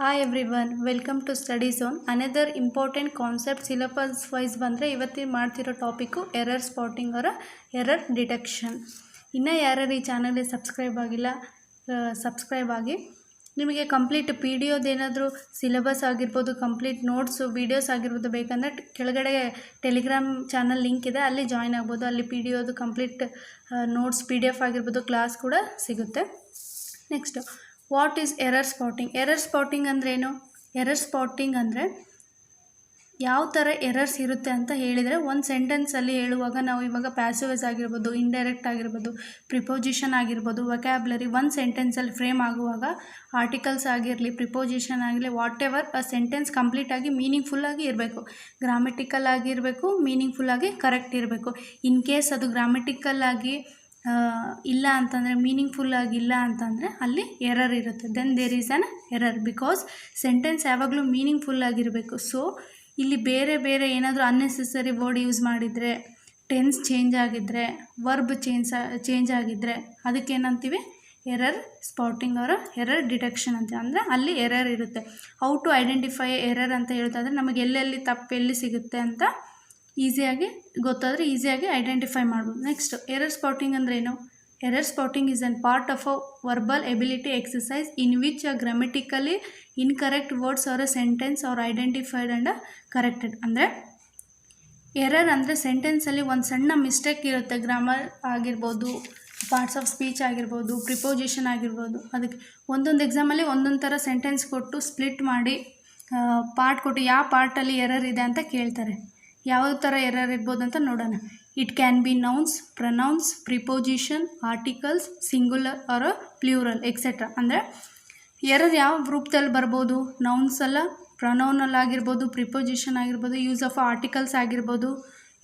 Hi everyone welcome to study zone another important concept syllabus wise ಬಂದರೆ ಇವತ್ತಿನ ಮಾಡ್ತಿರೋ topic error spotting ಅವರ error detection ಇನ್ನು ಯಾರ್ಯಾರು ಈ ಚಾನಲ್ಗೆ ಸಬ್ಸ್ಕ್ರೈಬ್ ಆಗಿಲ್ಲ ಸಬ್ಸ್ಕ್ರೈಬ್ ಆಗಿ. ನಿಮಗೆ ಕಂಪ್ಲೀಟ್ ಪಿ ಡಿ ಏನಾದರೂ ಸಿಲೆಬಸ್ ಆಗಿರ್ಬೋದು ಕಂಪ್ಲೀಟ್ ನೋಟ್ಸು ವೀಡಿಯೋಸ್ ಆಗಿರ್ಬೋದು ಬೇಕಂದರೆ ಕೆಳಗಡೆ ಟೆಲಿಗ್ರಾಮ್ ಚಾನಲ್ ಲಿಂಕ್ ಇದೆ, ಅಲ್ಲಿ ಜಾಯ್ನ್ ಆಗ್ಬೋದು. ಅಲ್ಲಿ P D ಒದು complete notes P D F ಆಗಿರ್ಬೋದು ಕ್ಲಾಸ್ ಕೂಡ ಸಿಗುತ್ತೆ. Next what is error spotting error spotting ಅಂದ್ರೇನು? ಎರರ್ ಸ್ಪಾಟಿಂಗ್ ಅಂದರೆ ಯಾವ ಥರ ಎರರ್ಸ್ ಇರುತ್ತೆ ಅಂತ ಹೇಳಿದರೆ ಒಂದು ಸೆಂಟೆನ್ಸಲ್ಲಿ ಹೇಳುವಾಗ ನಾವು ಇವಾಗ ಪ್ಯಾಸಿವೇಸ್ ಆಗಿರ್ಬೋದು ಇಂಡೈರೆಕ್ಟ್ ಆಗಿರ್ಬೋದು ಪ್ರಿಪೋಸಿಷನ್ ಆಗಿರ್ಬೋದು ವೊಕ್ಯಾಬ್ಲರಿ ಒಂದು ಸೆಂಟೆನ್ಸಲ್ಲಿ ಫ್ರೇಮ್ ಆಗುವಾಗ ಆರ್ಟಿಕಲ್ಸ್ ಆಗಿರಲಿ ಪ್ರಿಪೋಸಿಷನ್ ಆಗಲಿ ವಾಟ್ ಎವರ್ ಆ ಸೆಂಟೆನ್ಸ್ ಕಂಪ್ಲೀಟಾಗಿ ಮೀನಿಂಗ್ಫುಲ್ಲಾಗಿ ಇರಬೇಕು. ಗ್ರಾಮೆಟಿಕಲ್ ಆಗಿರಬೇಕು ಮೀನಿಂಗ್ಫುಲ್ಲಾಗಿ ಕರೆಕ್ಟ್ ಇರಬೇಕು. ಇನ್ ಕೇಸ್ ಅದು ಗ್ರಾಮೆಟಿಕಲ್ ಆಗಿ ಇಲ್ಲ ಅಂತಂದರೆ ಮೀನಿಂಗ್ಫುಲ್ ಆಗಿಲ್ಲ ಅಂತಂದರೆ ಅಲ್ಲಿ ಎರರ್ ಇರುತ್ತೆ. Then there is an error because sentence ಯಾವಾಗಲೂ ಮೀನಿಂಗ್ಫುಲ್ ಆಗಿರಬೇಕು. ಸೊ ಇಲ್ಲಿ ಬೇರೆ ಬೇರೆ ಏನಾದರೂ ಅನ್ನೆಸೆಸರಿ ವರ್ಡ್ ಯೂಸ್ ಮಾಡಿದರೆ ಟೆನ್ಸ್ ಚೇಂಜ್ ಆಗಿದ್ದರೆ ವರ್ಬ್ ಚೇಂಜ್ ಚೇಂಜ್ ಆಗಿದ್ದರೆ ಅದಕ್ಕೇನಂತೀವಿ ಎರರ್ ಸ್ಪಾಟಿಂಗ್ ಅವರ ಎರರ್ ಡಿಟೆಕ್ಷನ್ ಅಂತ. ಅಂದರೆ ಅಲ್ಲಿ ಎರರ್ ಇರುತ್ತೆ. ಹೌ ಟು ಐಡೆಂಟಿಫೈ ಎರರ್ ಅಂತ ಹೇಳ್ತಾಯಿದ್ರೆ ನಮಗೆ ಎಲ್ಲೆಲ್ಲಿ ತಪ್ಪು ಎಲ್ಲಿ ಸಿಗುತ್ತೆ ಅಂತ ಈಸಿಯಾಗಿ ಗೊತ್ತಾದರೆ ಈಸಿಯಾಗಿ ಐಡೆಂಟಿಫೈ ಮಾಡ್ಬೋದು. ನೆಕ್ಸ್ಟ್ ಎರರ್ ಸ್ಪಾಟಿಂಗ್ ಅಂದ್ರೆ ಏನು? Error spotting is an part of a verbal ability exercise in which a grammatically incorrect words are a sentence are identified and corrected ಅಂದರೆ ಎರರ್ ಅಂದರೆ ಸೆಂಟೆನ್ಸಲ್ಲಿ ಒಂದು ಸಣ್ಣ ಮಿಸ್ಟೇಕ್ ಇರುತ್ತೆ. ಗ್ರಾಮರ್ ಆಗಿರ್ಬೋದು ಪಾರ್ಟ್ಸ್ ಆಫ್ ಸ್ಪೀಚ್ ಆಗಿರ್ಬೋದು ಪ್ರಿಪೋಸಿಷನ್ ಆಗಿರ್ಬೋದು. ಅದಕ್ಕೆ ಒಂದೊಂದು ಎಕ್ಸಾಮಲ್ಲಿ ಒಂದೊಂದು ಥರ ಸೆಂಟೆನ್ಸ್ ಕೊಟ್ಟು ಸ್ಪ್ಲಿಟ್ ಮಾಡಿ ಪಾರ್ಟ್ ಕೊಟ್ಟು ಯಾವ ಪಾರ್ಟಲ್ಲಿ ಎರರ್ ಇದೆ ಅಂತ ಕೇಳ್ತಾರೆ. ಯಾವ ಥರ ಎರರ್ ಇರ್ಬೋದು ಅಂತ ನೋಡೋಣ. It can be nouns pronouns preposition articles singular or plural etcetera ಅಂದರೆ ಎರರ್ ಯಾವ ರೂಪದಲ್ಲಿ ಬರ್ಬೋದು? ನೌನ್ಸ್ ಅಲ್ಲ ಪ್ರನೌನಲ್ಲಿ ಆಗಿರ್ಬೋದು ಪ್ರಿಪೋಸಿಷನ್ ಆಗಿರ್ಬೋದು ಯೂಸ್ ಆಫ್ ಆರ್ಟಿಕಲ್ಸ್ ಆಗಿರ್ಬೋದು.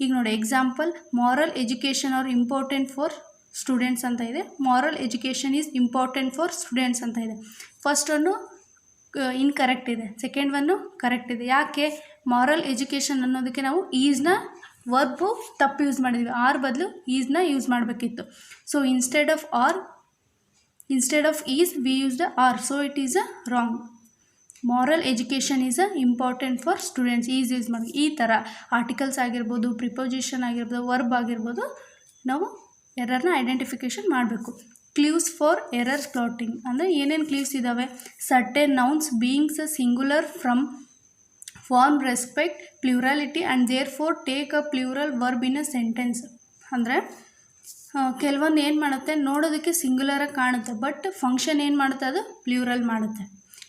ಈಗ ನೋಡಿ example moral education are important for students ಅಂತ ಇದೆ. Moral education is important for students ಅಂತ ಇದೆ. ಫಸ್ಟ್ ಒನ್ನು ಇನ್ಕರೆಕ್ಟ್ ಇದೆ. ಸೆಕೆಂಡ್ ಒನ್ನು ಕರೆಕ್ಟ್ ಇದೆ. ಯಾಕೆ? ಮಾರಲ್ ಎಜುಕೇಷನ್ ಅನ್ನೋದಕ್ಕೆ ನಾವು ಈಸ್ನ ವರ್ಬು ತಪ್ಪು ಯೂಸ್ ಮಾಡಿದ್ವಿ. ಆರ್ ಬದಲು ಈಸ್ನ ಯೂಸ್ ಮಾಡಬೇಕಿತ್ತು. So instead of are instead of is we use the are so it is a wrong moral education is a important for students is use ಮಾಡಿ. ಈ ಥರ ಆರ್ಟಿಕಲ್ಸ್ ಆಗಿರ್ಬೋದು ಪ್ರಿಪೋಸಿಷನ್ ಆಗಿರ್ಬೋದು ವರ್ಬ್ ಆಗಿರ್ಬೋದು, ನಾವು ಎರರ್ನ ಐಡೆಂಟಿಫಿಕೇಷನ್ ಮಾಡಬೇಕು. ಕ್ಲೀವ್ಸ್ ಫಾರ್ ಎರರ್ ಸ್ಪ್ಲಾಟಿಂಗ್ ಅಂದರೆ ಏನೇನು ಕ್ಲೀವ್ಸ್ ಇದ್ದಾವೆ certain nouns beings singular from form respect plurality and therefore take a plural verb in a sentence ಅಂದರೆ ಕೆಲವೊಂದು ಏನು ಮಾಡುತ್ತೆ? ನೋಡೋದಕ್ಕೆ ಸಿಂಗ್ಯುಲರಾಗಿ ಕಾಣುತ್ತೆ ಬಟ್ ಫಂಕ್ಷನ್ ಏನು ಮಾಡುತ್ತೆ ಅದು? ಪ್ಲ್ಯೂರಲ್ ಮಾಡುತ್ತೆ.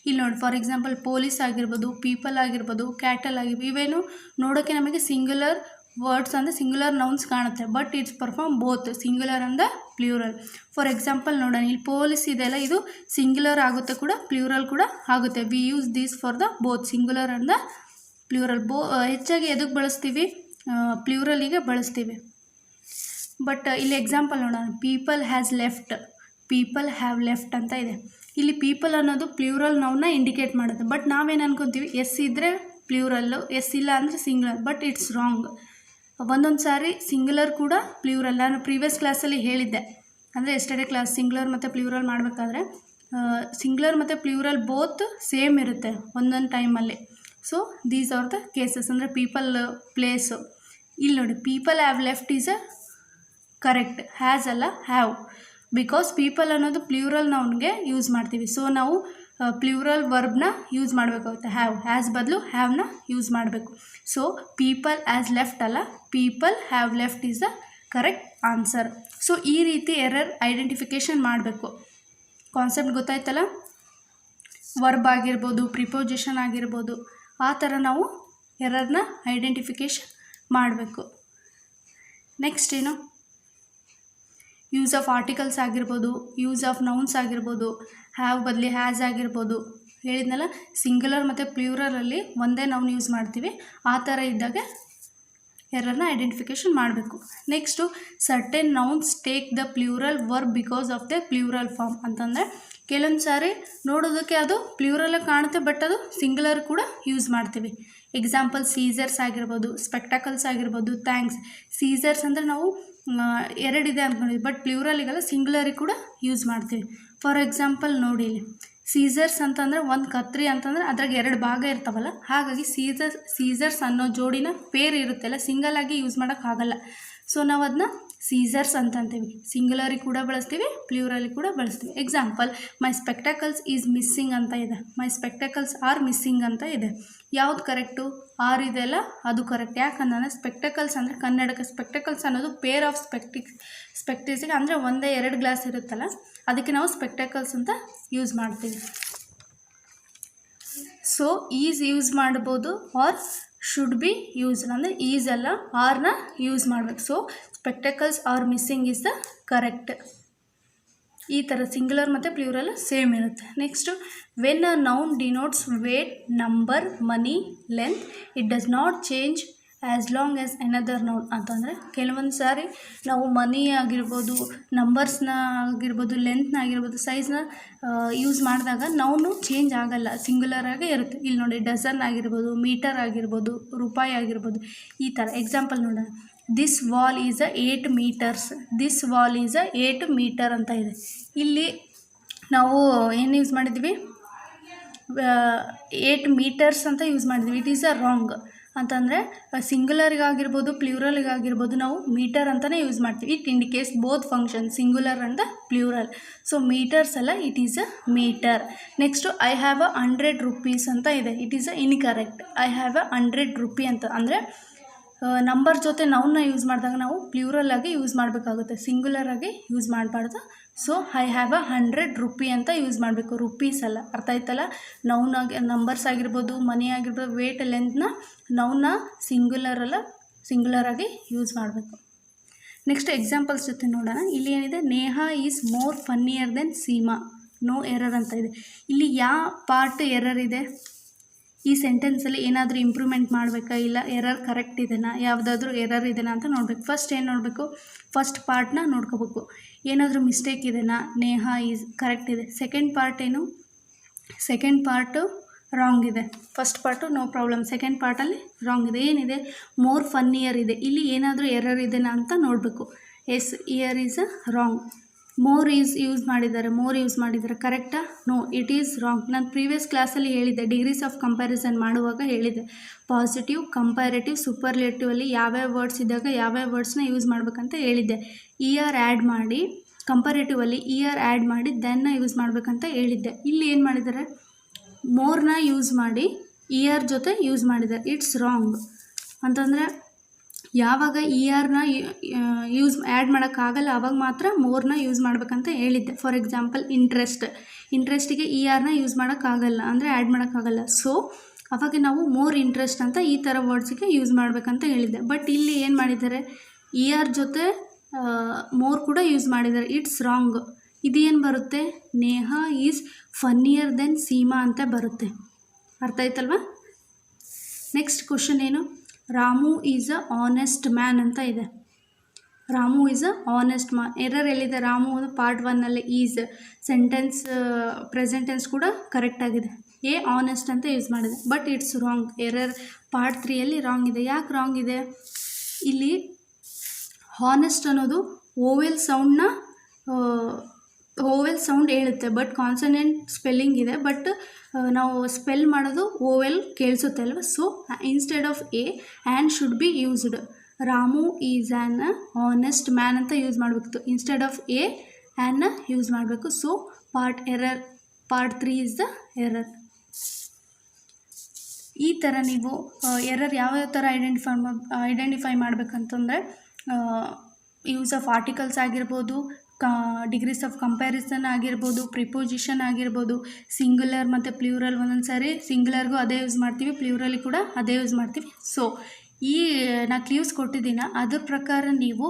ಇಲ್ಲಿ ನೋಡಿ ಫಾರ್ ಎಕ್ಸಾಂಪಲ್ ಪೊಲೀಸ್ ಆಗಿರ್ಬೋದು ಪೀಪಲ್ ಆಗಿರ್ಬೋದು ಕ್ಯಾಟಲ್ ಆಗಿರ್ಬೋದು, ಇವೇನು ನೋಡೋಕ್ಕೆ ನಮಗೆ ಸಿಂಗ್ಯುಲರ್ ವರ್ಡ್ಸ್ ಅಂದರೆ ಸಿಂಗ್ಯುಲರ್ ನೌನ್ಸ್ ಕಾಣುತ್ತೆ but it's perform both singular and plural for example ನೋಡೋಣ, ಇಲ್ಲಿ ಪೊಲೀಸ್ ಇದೆಲ್ಲ ಇದು ಸಿಂಗ್ಯುಲರ್ ಆಗುತ್ತೆ ಕೂಡ ಪ್ಲ್ಯೂರಲ್ ಕೂಡ ಆಗುತ್ತೆ. We use these for the both singular and plural ಬೋ ಹೆಚ್ಚಾಗಿ ಎದಕ್ಕೆ ಬಳಸ್ತೀವಿ? ಪ್ಲ್ಯೂರಲಿಗೆ ಬಳಸ್ತೀವಿ. ಬಟ್, ಇಲ್ಲಿ ಎಕ್ಸಾಂಪಲ್ ನೋಡೋಣ. People has left. People have left ಅಂತ ಇದೆ. ಇಲ್ಲಿ ಪೀಪಲ್ ಅನ್ನೋದು ಪ್ಲ್ಯೂರಲ್ ನೌನ ಇಂಡಿಕೇಟ್ ಮಾಡುತ್ತೆ. ಬಟ್ ನಾವೇನು ಅನ್ಕೊತೀವಿ? ಎಸ್ ಇದ್ದರೆ ಪ್ಲ್ಯೂರಲ್ಲು ಎಸ್ ಇಲ್ಲ ಅಂದರೆ ಸಿಂಗ್ಲರ್. But it's wrong. ಒಂದೊಂದು ಸಾರಿ ಸಿಂಗುಲರ್ ಕೂಡ ಪ್ಲ್ಯೂರಲ್ ನಾನು ಪ್ರೀವಿಯಸ್ ಕ್ಲಾಸಲ್ಲಿ ಹೇಳಿದ್ದೆ. ಅಂದರೆ ಎಸ್ಟರ್ಡೇ ಕ್ಲಾಸ್ ಸಿಂಗ್ಲರ್ ಮತ್ತು ಪ್ಲ್ಯೂರಲ್ ಮಾಡಬೇಕಾದ್ರೆ ಸಿಂಗ್ಲರ್ ಮತ್ತು ಪ್ಲ್ಯೂರಲ್ ಬೋತ್ ಸೇಮ್ ಇರುತ್ತೆ ಒಂದೊಂದು ಟೈಮಲ್ಲಿ. So these are the cases ಅಂದರೆ ಪೀಪಲ್ ಪ್ಲೇಸು ಇಲ್ಲಿ ನೋಡಿ people have left is a correct has ಅಲ್ಲ ಹ್ಯಾವ್ ಬಿಕಾಸ್ ಪೀಪಲ್ ಅನ್ನೋದು ಪ್ಲ್ಯೂರಲ್ ನೌನ್ಗೆ ಯೂಸ್ ಮಾಡ್ತೀವಿ. ಸೊ ನಾವು ಪ್ಲ್ಯೂರಲ್ ವರ್ಬ್ನ ಯೂಸ್ ಮಾಡಬೇಕಾಗುತ್ತೆ. ಹ್ಯಾವ್ ಹ್ಯಾಸ್ ಬದಲು ಹ್ಯಾವ್ನ ಯೂಸ್ ಮಾಡಬೇಕು. ಸೊ ಪೀಪಲ್ ಆ್ಯಸ್ ಲೆಫ್ಟ್ ಅಲ್ಲ people have left is a correct answer so ಈ ರೀತಿ ಎರರ್ ಐಡೆಂಟಿಫಿಕೇಷನ್ ಮಾಡಬೇಕು. ಕಾನ್ಸೆಪ್ಟ್ ಗೊತ್ತಾಯ್ತಲ್ಲ? ವರ್ಬ್ ಆಗಿರ್ಬೋದು ಪ್ರಿಪೋಸಿಷನ್ ಆಗಿರ್ಬೋದು. ಆ ಥರ ನಾವು ಎರರ್ನ ಐಡೆಂಟಿಫಿಕೇಷನ್ ಮಾಡಬೇಕು. ನೆಕ್ಸ್ಟ್ ಏನು? ಯೂಸ್ ಆಫ್ ಆರ್ಟಿಕಲ್ಸ್ ಆಗಿರ್ಬೋದು ಯೂಸ್ ಆಫ್ ನೌನ್ಸ್ ಆಗಿರ್ಬೋದು ಹ್ಯಾವ್ ಬದಲಿ ಹ್ಯಾಸ್ ಆಗಿರ್ಬೋದು. ಹೇಳಿದ್ನಲ್ಲ ಸಿಂಗುಲರ್ ಮತ್ತು ಪ್ಲ್ಯೂರಲಲ್ಲಿ ಒಂದೇ ನೌನ್ ಯೂಸ್ ಮಾಡ್ತೀವಿ. ಆ ಥರ ಇದ್ದಾಗ ಎರರ್ನ ಐಡೆಂಟಿಫಿಕೇಷನ್ ಮಾಡಬೇಕು. Next certain nouns take the plural verb because of the plural form ಅಂತಂದರೆ ಕೆಲವೊಂದು ಸಾರಿ ನೋಡೋದಕ್ಕೆ ಅದು ಪ್ಲ್ಯೂರಲಾಗಿ ಕಾಣುತ್ತೆ ಬಟ್ ಅದು ಸಿಂಗುಲರ್ ಕೂಡ ಯೂಸ್ ಮಾಡ್ತೀವಿ. ಎಕ್ಸಾಂಪಲ್ ಸೀಸರ್ಸ್ ಆಗಿರ್ಬೋದು ಸ್ಪೆಕ್ಟಕಲ್ಸ್ ಆಗಿರ್ಬೋದು ಥ್ಯಾಂಕ್ಸ್ ಸೀಸರ್ಸ್ ಅಂದರೆ ನಾವು ಎರಡಿದೆ ಅಂದ್ಕೊಂಡಿದ್ವಿ ಬಟ್ ಪ್ಲೂರಲ್ಲಿಗೆಲ್ಲ ಸಿಂಗ್ಯುಲರಿಗೆ ಕೂಡ ಯೂಸ್ ಮಾಡ್ತೀವಿ. ಫಾರ್ ಎಕ್ಸಾಂಪಲ್ ನೋಡಿ ಇಲ್ಲಿ. ಸೀಸರ್ಸ್ ಅಂತಂದರೆ ಒಂದು ಕತ್ರಿ ಅಂತಂದರೆ ಅದ್ರಾಗೆ ಎರಡು ಭಾಗ ಇರ್ತಾವಲ್ಲ, ಹಾಗಾಗಿ ಸೀಸರ್ಸ್ ಸೀಸರ್ಸ್ ಅನ್ನೋ ಜೋಡಿನ ಪೇರ್ ಇರುತ್ತಲ್ಲ ಸಿಂಗಲ್ ಆಗಿ ಯೂಸ್ ಮಾಡೋಕ್ಕಾಗಲ್ಲ ಸೊ ನಾವು ಅದನ್ನ ಸೀಸರ್ಸ್ ಅಂತ ಅಂತೀವಿ ಕೂಡ ಬಳಸ್ತೀವಿ ಪ್ಲ್ಯೂರಲಿ ಕೂಡ ಬಳಸ್ತೀವಿ. Example my spectacles is missing ಅಂತ ಇದೆ. ಮೈ ಸ್ಪೆಕ್ಟಕಲ್ಸ್ ಆರ್ ಮಿಸ್ಸಿಂಗ್ ಅಂತ ಇದೆ. ಯಾವ್ದು ಕರೆಕ್ಟು ಆರ್ ಇದೆಲ್ಲ ಅದು ಕರೆಕ್ಟ್ ಯಾಕಂದ್ರೆ ಸ್ಪೆಕ್ಟಕಲ್ಸ್ ಅಂದರೆ ಕನ್ನಡಕ್ಕೆ ಸ್ಪೆಕ್ಟಕಲ್ಸ್ ಅನ್ನೋದು ಪೇರ್ ಆಫ್ ಸ್ಪೆಕ್ಟಿಕ್ಸ್ ಸ್ಪೆಕ್ಟಿಸಿಗೆ ಅಂದರೆ ಒಂದೇ ಎರಡು ಗ್ಲಾಸ್ ಇರುತ್ತಲ್ಲ, ಅದಕ್ಕೆ ನಾವು ಸ್ಪೆಕ್ಟಕಲ್ಸ್ ಅಂತ ಯೂಸ್ ಮಾಡ್ತೀವಿ. ಸೊ ಈಸ್ ಯೂಸ್ ಮಾಡ್ಬೋದು ಆರ್ ಶುಡ್ ಬಿ ಯೂಸ್ ಅಂದರೆ ಈಸ್ ಅಲ್ಲ ಆರ್ನ ಯೂಸ್ ಮಾಡಬೇಕು. So spectacles are missing is the correct ಈ ಥರ ಸಿಂಗುಲರ್ ಮತ್ತು ಪ್ಲ್ಯೂರಲ್ ಸೇಮ್ ಇರುತ್ತೆ. Next when a noun denotes weight number money length it does not change as long as another noun ಅಂತಂದರೆ ಕೆಲವೊಂದು ಸಾರಿ ನಾವು ಮನಿ ಆಗಿರ್ಬೋದು ನಂಬರ್ಸ್ನ ಆಗಿರ್ಬೋದು ಲೆಂತ್ನ ಆಗಿರ್ಬೋದು ಸೈಜ್ನ ಯೂಸ್ ಮಾಡಿದಾಗ ನೌನು ಚೇಂಜ್ ಆಗೋಲ್ಲ. ಸಿಂಗುಲರ್ ಆಗೇ ಇರುತ್ತೆ. ಇಲ್ಲಿ ನೋಡಿ ಡಜನ್ ಆಗಿರ್ಬೋದು ಮೀಟರ್ ಆಗಿರ್ಬೋದು, ರೂಪಾಯಿ ಆಗಿರ್ಬೋದು, ಈ ಥರ ಎಕ್ಸಾಂಪಲ್ ನೋಡೋಣ. This wall is a eight meters this wall is a eight meter ಅಂತ ಇದೆ. ಇಲ್ಲಿ ನಾವು ಏನು ಯೂಸ್ ಮಾಡಿದ್ವಿ? ಏಟ್ ಮೀಟರ್ಸ್ ಅಂತ ಯೂಸ್ ಮಾಡಿದ್ವಿ. ಇಟ್ ಈಸ್ ಅ ರಾಂಗ್ ಅಂತಂದರೆ ಸಿಂಗುಲರಿಗಾಗಿರ್ಬೋದು ಪ್ಲ್ಯೂರಲ್ಗಾಗಿರ್ಬೋದು ನಾವು ಮೀಟರ್ ಅಂತಲೇ ಯೂಸ್ ಮಾಡ್ತೀವಿ. It indicates both function singular and plural so meters ಅಲ್ಲ it is a meter next I have a hundred rupees ಅಂತ ಇದೆ. It is a incorrect I have a hundred rupee ಅಂತ. ಅಂದರೆ ನಂಬರ್ ಜೊತೆ ನೌನ್ನ use ಮಾಡಿದಾಗ ನಾವು plural ಆಗಿ use ಮಾಡಬೇಕಾಗುತ್ತೆ. ಸಿಂಗ್ಯುಲರ್ ಆಗಿ ಯೂಸ್ ಮಾಡಬಾರ್ದು. So I have a hundred rupee ಅಂತ ಯೂಸ್ ಮಾಡಬೇಕು. ರುಪೀಸ್ ಅಲ್ಲ. ಅರ್ಥ ಆಯ್ತಲ್ಲ? ನೌನ್ ಆಗಿ ನಂಬರ್ಸ್ ಆಗಿರ್ಬೋದು ಮನಿ ಆಗಿರ್ಬೋದು ವೇಟ್ ಲೆಂತ್ನ ನೌನ್ನ ಸಿಂಗ್ಯುಲರ್ ಅಲ್ಲ ಸಿಂಗ್ಯುಲರ್ ಆಗಿ ಯೂಸ್ ಮಾಡಬೇಕು. ನೆಕ್ಸ್ಟ್ ಎಕ್ಸಾಂಪಲ್ಸ್ ಜೊತೆ ನೋಡೋಣ. ಇಲ್ಲಿ ಏನಿದೆ? Neha is more funnier than Seema. No error ಅಂತ ಇದೆ. ಇಲ್ಲಿ ಯಾವ ಪಾರ್ಟ್ ಎರರ್ ಇದೆ? ಈ ಸೆಂಟೆನ್ಸಲ್ಲಿ ಏನಾದರೂ ಇಂಪ್ರೂವ್ಮೆಂಟ್ ಮಾಡಬೇಕಾ? ಇಲ್ಲ ಎರರ್ ಕರೆಕ್ಟ್ ಇದೆಯಾ ಯಾವುದಾದ್ರೂ ಎರರ್ ಇದೆಯಾ ಅಂತ ನೋಡಬೇಕು. ಫಸ್ಟ್ ಏನು ನೋಡಬೇಕು? ಫಸ್ಟ್ ಪಾರ್ಟ್ನ ನೋಡ್ಕೋಬೇಕು. ಏನಾದರೂ ಮಿಸ್ಟೇಕ್ ಇದೆಯಾ ನೇಹ ಈಸ್ ಕರೆಕ್ಟ್ ಇದೆ. ಸೆಕೆಂಡ್ ಪಾರ್ಟ್ ಏನು? ಸೆಕೆಂಡ್ ಪಾರ್ಟು ರಾಂಗ್ ಇದೆ. First part no problem second ಪಾರ್ಟಲ್ಲಿ wrong ಇದೆ. ಏನಿದೆ? ಮೋರ್ ಫನ್ ಇಯರ್ ಇದೆ. ಇಲ್ಲಿ ಏನಾದರೂ ಎರರ್ ಇದೆಯಾ ಅಂತ ನೋಡಬೇಕು. S year is wrong more is use ಮಾಡಿದ್ದಾರೆ ಮೋರ್ ಯೂಸ್ ಮಾಡಿದ್ದಾರೆ. ಕರೆಕ್ಟಾ ನೋ ಇಟ್ ಈಸ್ ರಾಂಗ್ ನಾನು ಪ್ರೀವಿಯಸ್ ಕ್ಲಾಸಲ್ಲಿ ಹೇಳಿದ್ದೆ ಡಿಗ್ರೀಸ್ ಆಫ್ ಕಂಪ್ಯಾರಿಸನ್ ಮಾಡುವಾಗ ಹೇಳಿದ್ದೆ. ಪಾಸಿಟಿವ್ ಕಂಪ್ಯಾರೇಟಿವ್ ಸೂಪರ್ಲೇಟಿವಲ್ಲಿ ಯಾವ್ಯಾವ ವರ್ಡ್ಸ್ ಇದ್ದಾಗ ಯಾವ್ಯಾವ ವರ್ಡ್ಸ್ನ ಯೂಸ್ ಮಾಡಬೇಕಂತ ಹೇಳಿದ್ದೆ. ಇ ಆರ್ ಆ್ಯಡ್ ಮಾಡಿ ಕಂಪ್ಯಾರೇಟಿವಲ್ಲಿ ಇ ಆರ್ ಆ್ಯಡ್ ಮಾಡಿ ದೆನ್ನ ಯೂಸ್ ಮಾಡಬೇಕಂತ ಹೇಳಿದ್ದೆ. ಇಲ್ಲಿ ಏನು ಮಾಡಿದ್ದಾರೆ? ಮೋರ್ನ ಯೂಸ್ ಮಾಡಿ ಇ ಆರ್ ಜೊತೆ ಯೂಸ್ ಮಾಡಿದ್ದಾರೆ. ಇಟ್ಸ್ ರಾಂಗ್ ಅಂತಂದರೆ ಯಾವಾಗ ಇ ಆರ್ನ ಯೂಸ್ ಆ್ಯಡ್ ಮಾಡೋಕ್ಕಾಗಲ್ಲ ಆವಾಗ ಮಾತ್ರ ಮೋರ್ನ ಯೂಸ್ ಮಾಡಬೇಕಂತ ಹೇಳಿದ್ದೆ. ಫಾರ್ ಎಕ್ಸಾಂಪಲ್ ಇಂಟ್ರೆಸ್ಟ್ ಇಂಟ್ರೆಸ್ಟಿಗೆ ಇ ಆರ್ನ ಯೂಸ್ ಮಾಡೋಕ್ಕಾಗಲ್ಲ ಅಂದರೆ ಆ್ಯಡ್ ಮಾಡೋಕ್ಕಾಗಲ್ಲ ಸೊ ಅವಾಗ ನಾವು ಮೋರ್ ಇಂಟ್ರೆಸ್ಟ್ ಅಂತ ಈ ಥರ ವರ್ಡ್ಸಿಗೆ ಯೂಸ್ ಮಾಡಬೇಕಂತ ಹೇಳಿದ್ದೆ. ಬಟ್ ಇಲ್ಲಿ ಏನು ಮಾಡಿದ್ದಾರೆ? ಇ ಆರ್ ಜೊತೆ ಮೋರ್ ಕೂಡ ಯೂಸ್ ಮಾಡಿದ್ದಾರೆ. ಇಟ್ಸ್ ರಾಂಗ್ ಇದೇನು ಬರುತ್ತೆ? Neha is funnier than Seema ಅಂತ ಬರುತ್ತೆ. ಅರ್ಥ ಆಯ್ತಲ್ವಾ? ನೆಕ್ಸ್ಟ್ ಕ್ವಶನ್ ಏನು? Ramu is a honest man ಅಂತ ಇದೆ. Ramu is a honest man error ಎಲ್ಲಿದೆ? ರಾಮು ಪಾರ್ಟ್ ಒನ್ನಲ್ಲಿ ಈಸ್ ಸೆಂಟೆನ್ಸ್, ಪ್ರೆಸೆಂಟೆನ್ಸ್ ಕೂಡ ಕರೆಕ್ಟ್ ಆಗಿದೆ. ಎ ಆನೆಸ್ಟ್ ಅಂತ ಯೂಸ್ ಮಾಡಿದೆ. But it's wrong. Error part ತ್ರೀಯಲ್ಲಿ wrong ಇದೆ. ಯಾಕೆ ರಾಂಗ್ ಇದೆ? ಇಲ್ಲಿ ಹಾನೆಸ್ಟ್ ಅನ್ನೋದು ಓವೆಲ್ ಸೌಂಡ್ನ ಓವೆಲ್ ಸೌಂಡ್ ಹೇಳುತ್ತೆ ಬಟ್ ಕಾನ್ಸನೆಂಟ್ ಸ್ಪೆಲ್ಲಿಂಗ್ ಇದೆ ಬಟ್ ನಾವು ಸ್ಪೆಲ್ ಮಾಡೋದು ಓವೆಲ್ ಕೇಳಿಸುತ್ತೆ ಅಲ್ವ? So instead of a an should be used Ramu is an honest man ಅಂತ ಯೂಸ್ ಮಾಡಬೇಕಿತ್ತು. ಇನ್ಸ್ಟೆಡ್ ಆಫ್ ಎ ಆ್ಯನ್ನ ಯೂಸ್ ಮಾಡಬೇಕು. So part error part three is the error ಈ ಥರ ನೀವು ಎರರ್ ಯಾವ ಥರ ಐಡೆಂಟಿಫೈ ಐಡೆಂಟಿಫೈ ಮಾಡಬೇಕಂತಂದರೆ ಯೂಸ್ ಆಫ್ ಆರ್ಟಿಕಲ್ಸ್ ಆಗಿರ್ಬೋದು ಕಾ ಡಿಗ್ರೀಸ್ ಆಫ್ ಕಂಪ್ಯಾರಿಸನ್ ಆಗಿರ್ಬೋದು ಪ್ರಿಪೋಸಿಷನ್ ಆಗಿರ್ಬೋದು ಸಿಂಗುಲರ್ ಮತ್ತು ಪ್ಲ್ಯೂರಲ್ ಒಂದೊಂದು ಸಾರಿ ಸಿಂಗುಲರ್ಗೂ ಅದೇ ಯೂಸ್ ಮಾಡ್ತೀವಿ ಪ್ಲ್ಯೂರಲ್ಲಿ ಕೂಡ ಅದೇ ಯೂಸ್ ಮಾಡ್ತೀವಿ. ಸೊ ಈ, ನಾ ಕ್ಲೀವ್ಸ್ ಕೊಟ್ಟಿದ್ದೀನ, ಅದ್ರ ಪ್ರಕಾರ ನೀವು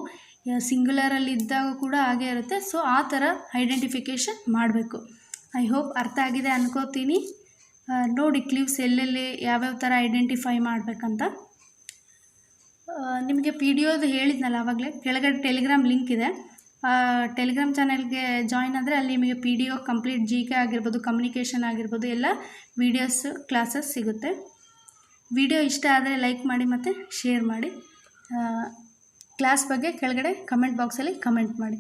ಸಿಂಗುಲರಲ್ಲಿ ಇದ್ದಾಗ ಕೂಡ ಹಾಗೇ ಇರುತ್ತೆ. ಸೊ ಆ ಥರ ಐಡೆಂಟಿಫಿಕೇಷನ್ ಮಾಡಬೇಕು. ಐ ಹೋಪ್ ಅರ್ಥ ಆಗಿದೆ ಅನ್ಕೋತೀನಿ. ನೋಡಿ ಕ್ಲೀವ್ಸ್ ಎಲ್ಲೆಲ್ಲಿ ಯಾವ್ಯಾವ ಥರ ಐಡೆಂಟಿಫೈ ಮಾಡಬೇಕಂತ. ನಿಮಗೆ ಪಿ ಡಿ ಓದು ಹೇಳಿದ್ನಲ್ಲ ಆವಾಗಲೇ ಕೆಳಗಡೆ ಟೆಲಿಗ್ರಾಮ್ ಲಿಂಕ್ ಇದೆ. ಟೆಲಿಗ್ರಾಮ್ ಚಾನೆಲ್ಗೆ ಜಾಯ್ನ್ ಆದರೆ ಅಲ್ಲಿ ನಿಮಗೆ P D O complete G K ಆಗಿರ್ಬೋದು ಕಮ್ಯುನಿಕೇಷನ್ ಆಗಿರ್ಬೋದು ಎಲ್ಲ ವೀಡಿಯೋಸ್ ಕ್ಲಾಸಸ್ ಸಿಗುತ್ತೆ. ವಿಡಿಯೋ ಇಷ್ಟ ಆದರೆ ಲೈಕ್ ಮಾಡಿ ಮತ್ತು ಶೇರ್ ಮಾಡಿ. ಕ್ಲಾಸ್ ಬಗ್ಗೆ ಕೆಳಗಡೆ ಕಮೆಂಟ್ ಬಾಕ್ಸಲ್ಲಿ ಕಮೆಂಟ್ ಮಾಡಿ.